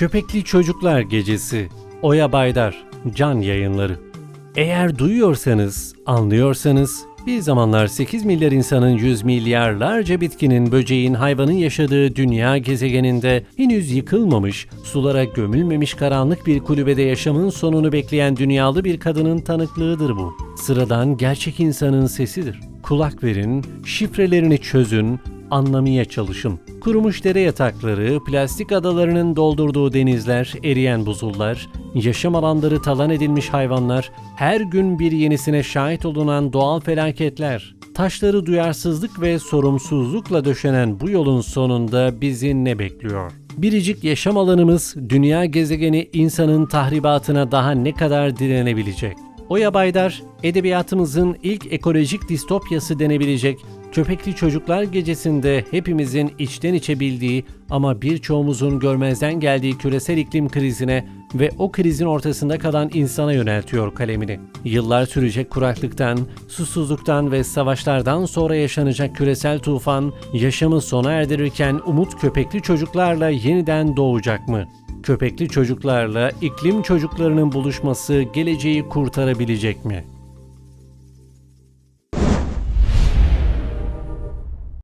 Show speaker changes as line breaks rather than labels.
Köpekli Çocuklar Gecesi Oya Baydar Can Yayınları Eğer duyuyorsanız, anlıyorsanız bir zamanlar 8 milyar insanın 100 milyarlarca bitkinin, böceğin, hayvanın yaşadığı dünya gezegeninde henüz yıkılmamış, sulara gömülmemiş karanlık bir kulübede yaşamın sonunu bekleyen dünyalı bir kadının tanıklığıdır bu. Sıradan gerçek insanın sesidir. Kulak verin, şifrelerini çözün, anlamaya çalışın. Kurumuş dere yatakları, plastik adalarının doldurduğu denizler, eriyen buzullar, yaşam alanları talan edilmiş hayvanlar, her gün bir yenisine şahit olunan doğal felaketler. Taşları duyarsızlık ve sorumsuzlukla döşenen bu yolun sonunda bizi ne bekliyor? Biricik yaşam alanımız, dünya gezegeni insanın tahribatına daha ne kadar direnebilecek? Oya Baydar, edebiyatımızın ilk ekolojik distopyası denebilecek Köpekli Çocuklar Gecesi'nde hepimizin içten içe bildiği ama birçoğumuzun görmezden geldiği küresel iklim krizine ve o krizin ortasında kalan insana yöneltiyor kalemini. Yıllar sürecek kuraklıktan, susuzluktan ve savaşlardan sonra yaşanacak küresel tufan yaşamı sona erdirirken umut köpekli çocuklarla yeniden doğacak mı? Köpekli çocuklarla iklim çocuklarının buluşması geleceği kurtarabilecek mi?